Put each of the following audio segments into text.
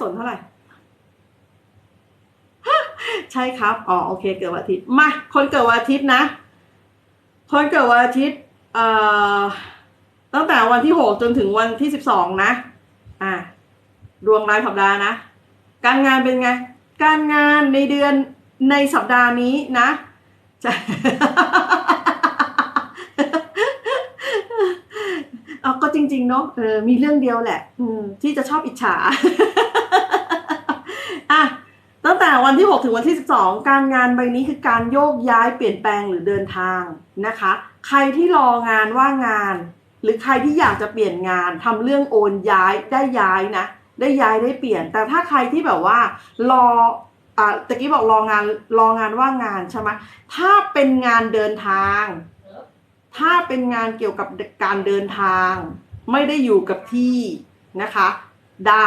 สนเท่าไหร่ใช่ครับ อ๋อ โอเค เกิดวันอาทิตย์ มา คนเกิดวันอาทิตย์นะ คนเกิดวันอาทิตย์ เอ่อ ตั้งแต่วันที่หกจนถึงวันที่สิบสองนะ อะดวงรายสัปดาห์นะ การงานเป็นไง การงานในเดือนในสัปดาห์นี้นะจะเอาก็จริง ๆ เนาะ เออ มีเรื่องเดียวแหละ อืม ที่จะชอบอิจฉา ตั้งแต่วันที่ 6 ถึงวันที่ 12 การงานใบนี้คือการโยกย้ายเปลี่ยนแปลงหรือเดินทางนะคะ ใครที่รองานว่างงาน หรือใครที่อยากจะเปลี่ยนงานทำเรื่องโอนย้ายได้ย้ายนะ ได้ย้ายได้เปลี่ยน แต่ถ้าใครที่แบบว่ารออ่าตะกี้บอกรองานรองานว่างงานใช่ไหมถ้าเป็นงานเดินทาง ถ้าเป็นงานเกี่ยวกับการเดินทาง ไม่ได้อยู่กับที่นะคะ ได้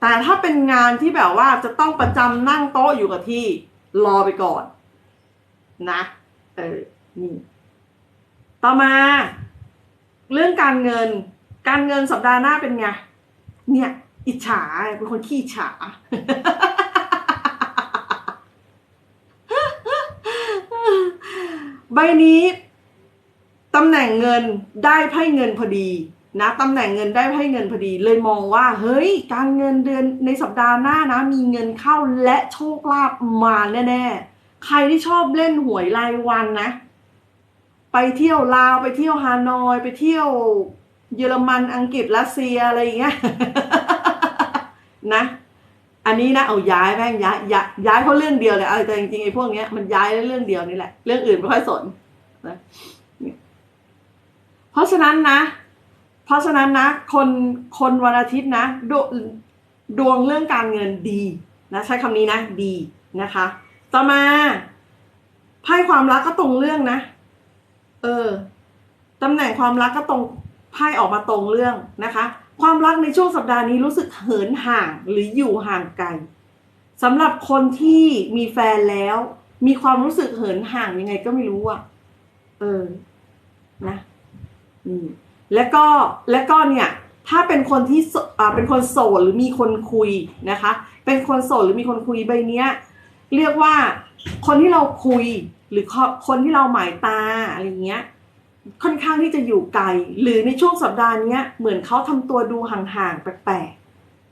แต่ถ้าเป็นงานที่แบบว่าจะต้องประจำนั่งโต๊ะอยู่กับที่รอไปก่อน นะ เออ นี่ ต่อมา เรื่องการเงิน การเงินสัปดาห์หน้าเป็นไง เนี่ย อิจฉาเป็นคนขี้ฉาใบนี้ตำแหน่งเงินได้ไพ่เงินพอดี นะตำแหน่งเงินได้ไพ่เงินพอดี เลยมองว่า เฮ้ย การเงินเดือนในสัปดาห์หน้านะ มีเงินเข้าและโชคลาภมาแน่ๆ ใครที่ชอบเล่นหวยรายวันนะ ไปเที่ยวลาวไปเที่ยวฮานอย ไปเที่ยวเยอรมันอังกฤษรัสเซียอะไรอย่างเงี้ยนะ อันนี้นะเอาย้ายแม่งย้ายย้ายย้ายเพราะเรื่องเดียวเลยเอาแต่จริงๆไอ้พวกเนี้ยมันย้ายเรื่องเดียวนี่แหละ เรื่องอื่นไม่ค่อยสนนะเพราะฉะนั้นนะ เพราะฉะนั้นนะ คนคนวันอาทิตย์นะดวดวงเรื่องการเงินดีนะใช้คำนี้นะ ดีนะคะ ต่อมาไพ่ความรักก็ตรงเรื่องนะ เออตำแหน่งความรักก็ตรงไพ่ออกมาตรงเรื่องนะคะ ความรักในช่วงสัปดาห์นี้รู้สึกเหินห่างหรืออยู่ห่างไกลสำหรับคนที่มีแฟนแล้ว มีความรู้สึกเหินห่างยังไงก็ไม่รู้อะ เออ นะ นี่ แล้วก็แล้วก็เนี่ยถ้าเป็นคนที่อ่าเป็นคนโสดหรือมีคนคุยนะคะ เป็นคนโสดหรือมีคนคุยใบเนี้ยเรียกว่าคนที่เราคุยหรือคนที่เราหมายตาอะไรเงี้ยค่อนข้างที่จะอยู่ไกล หรือในช่วงสัปดาห์เนี้ยเหมือนเขาทำตัวดูห่างๆแปลก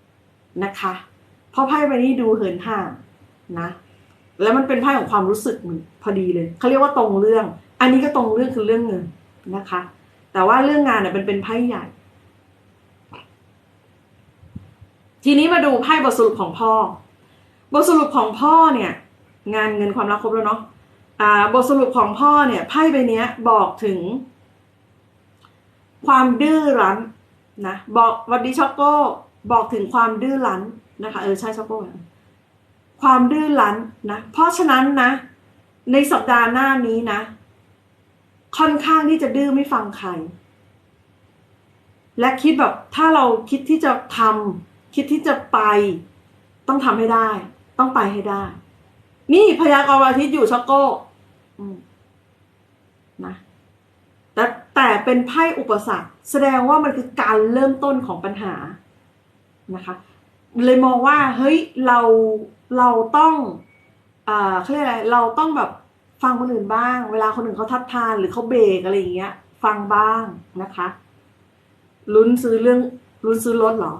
ๆนะคะ เพราะไพ่ใบนี้ดูเหินห่างนะ แล้วมันเป็นไพ่ของความรู้สึกพอดีเลยเขาเรียกว่าตรงเรื่อง อันนี้ก็ตรงเรื่องคือเรื่องเงินนะคะ แต่ว่าเรื่องงานเนี่ยมันเป็นไพ่ใหญ่ ทีนี้มาดูไพ่บทสรุปของพ่อ บทสรุปของพ่อเนี่ย งานเงินความรักครบแล้วเนาะอ่าบทสรุปของพ่อเนี่ยไพ่ใบเนี้ยบอกถึง ความดื้อรั้นนะบอกวันดีช็อกโก้บอกถึงความดื้อรั้นนะคะเออใช่ช็อกโก้ความดื้อรั้นนะเพราะฉะนั้นนะ ในสัปดาห์หน้านี้นะ ค่อนข้างที่จะดื้อไม่ฟังใคร และคิดแบบถ้าเราคิดที่จะทำคิดที่จะไป ต้องทำให้ได้ ต้องไปให้ได้ นี่พยากรณ์วันอาทิตย์อยู่ช็อกโก้นะแต่แต่เป็นไพ่อุปสรรค แสดงว่ามันคือการเริ่มต้นของปัญหานะคะ เลยมองว่าเฮ้ยเราเราต้องอ่าเขาเรียกอะไรเราต้องแบบ ฟังคนอื่นบ้าง เวลาคนอื่นเขาทัดทานหรือเขาเบรกอะไรอย่างเงี้ย ฟังบ้างนะคะลุ้นซื้อเรื่องลุ้นซื้อรถเหรอ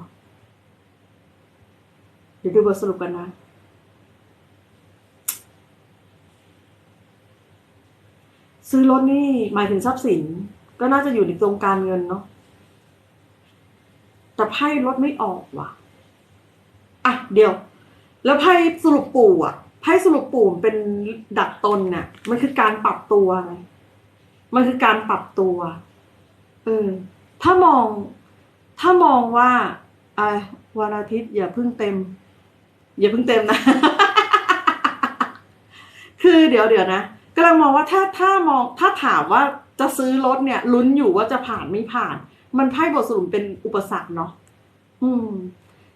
เดี๋ยวดูบทสรุปกันนะซื้อรถนี่หมายถึงทรัพย์สิน ก็น่าจะอยู่ในตรงการเงินเนาะแต่ไพ่รถไม่ออกว่ะ อะ เดี๋ยว แล้วไพ่สรุปปู่อะ ไพ่สรุปปู่เป็นดัดตนเนี่ยมันคือการปรับตัวไงมันคือการปรับตัวเออถ้ามอง ถ้ามองว่าไอ้วันอาทิตย์อย่าพิ่งเต็ม อย่าพิ่งเต็มนะ คือเดี๋ยวเดี๋ยวนะกำลังมองว่าถ้าถ้ามองถ้าถามว่าจะซื้อรถเนี่ยลุ้นอยู่ว่าจะผ่านไม่ผ่าน มันไพ่บทสรุปเป็นอุปสรรคเนาะอืม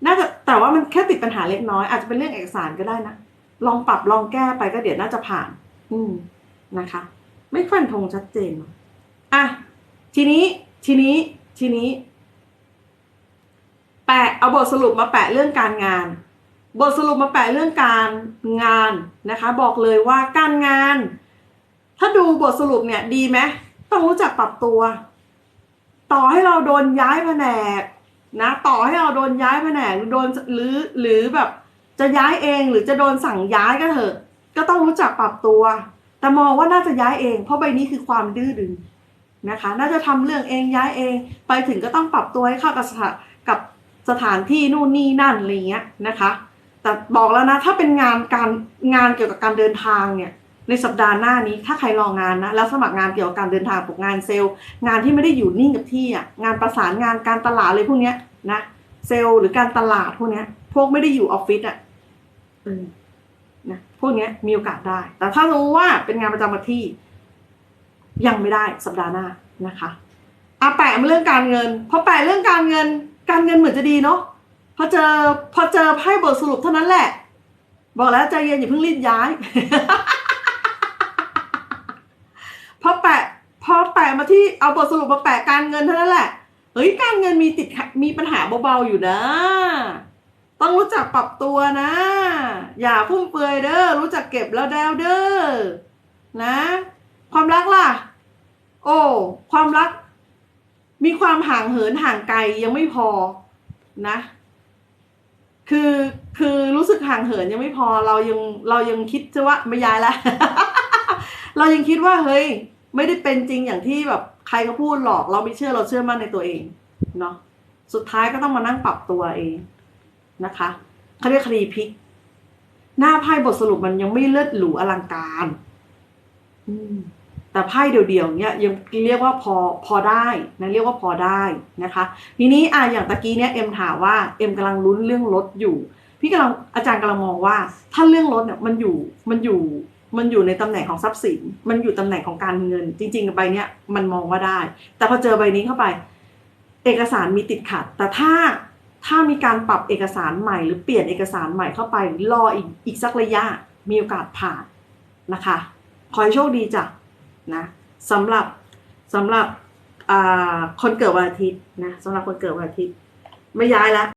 น่าจะแต่ว่ามันแค่ติดปัญหาเล็กน้อย อาจจะเป็นเรื่องเอกสารก็ได้นะ ลองปรับลองแก้ไปก็เดี๋ยวน่าจะผ่าน อืมนะคะ ไม่ฟันธงชัดเจนอะทีนี้ทีนี้ทีนี้ แปะเอาบทสรุปมาแปะเรื่องการงาน บทสรุปมาแปะเรื่องการงานนะคะ บอกเลยว่าการงาน ถ้าดูบทสรุปเนี่ยดีไหมต้องรู้จักปรับตัว ต่อให้เราโดนย้ายแผนกนะ ต่อให้เราโดนย้ายแผนกหรือโดนหรือหรือแบบ จะย้ายเองหรือจะโดนสั่งย้ายก็เถอะ ก็ต้องรู้จักปรับตัว แต่มองว่าน่าจะย้ายเอง เพราะใบนี้คือความดื้อดึงนะคะ น่าจะทำเรื่องเองย้ายเอง ไปถึงก็ต้องปรับตัวให้เข้ากับสถานกับสถานที่นู่นนี่นั่นอะไรเงี้ยนะคะ แต่บอกแล้วนะถ้าเป็นงานการงานเกี่ยวกับการเดินทางเนี่ยในสัปดาห์หน้านี้ถ้าใครรองานนะแล้วสมัครงานเกี่ยวกับการเดินทางพวกงานเซลล์ งานที่ไม่ได้อยู่นิ่งกับที่อะงานประสานงานการตลาดอะไรพวกเนี้ยนะเซลล์หรือการตลาดพวกเนี้ยพวกไม่ได้อยู่ออฟฟิศอะ นะพวกนี้มีโอกาสได้ แต่ถ้ารู้ว่าเป็นงานประจำวันที่ ยังไม่ได้สัปดาห์หน้านะคะอาแปะมาเรื่องการเงินพอแปะเรื่องการเงิน การเงินเหมือนจะดีเนาะพอเจอพอเจอไพ่บทสรุปเท่านั้นแหละ บอกแล้วใจเย็นอย่าเพิ่งรีบย้ายพอแปะพอแปะมาที่เอาบทสรุปมาแปะการเงินเท่านั้นแหละเฮ้ยการเงินมีติดมีปัญหาเบาๆอยู่นะ ต้องรู้จักปรับตัวนะ อย่าฟุ่มเฟือยเด้อรู้จักเก็บแล้วแดวเด้อนะ ความรักล่ะ โอ้ความรัก มีความห่างเหินห่างไกลยังไม่พอนะ คือคือรู้สึกห่างเหินยังไม่พอเรายังเรายังคิดจะว่าไม่ย้ายละเรายังคิดว่าเฮ้ย ไม่ได้เป็นจริงอย่างที่แบบใครเขาพูดหรอก เราไม่เชื่อเราเชื่อมั่นในตัวเองเนาะสุดท้ายก็ต้องมานั่งปรับตัวเอง นะคะเขาเรียกคดีพลิก หน้าไพ่บทสรุปมันยังไม่เลิศหรูอลังการ อืมแต่ไพ่เดี่ยวๆเนี้ยยังเรียกว่าพอพอได้นะเรียกว่าพอได้นะคะ ทีนี้อะอย่างตะกี้เนี้ยเอ็มถามว่าเอ็มกำลังลุ้นเรื่องรถอยู่ พี่กำลังอาจารย์กำลังมองว่า ถ้าเรื่องรถเนี่ยมันอยู่มันอยู่มันอยู่ในตำแหน่งของทรัพย์สิน มันอยู่ตำแหน่งของการเงิน จริงๆใบเนี้ยมันมองว่าได้ แต่พอเจอใบนี้เข้าไป เอกสารมีติดขัด แต่ถ้า ถ้ามีการปรับเอกสารใหม่หรือเปลี่ยนเอกสารใหม่เข้าไปรออีกอีกสักระยะมีโอกาสผ่านนะคะ ขอให้โชคดีจ้ะนะสำหรับสำหรับคนเกิดวันอาทิตย์นะสำหรับคนเกิดวันอาทิตย์ ไม่ย้ายแล้ว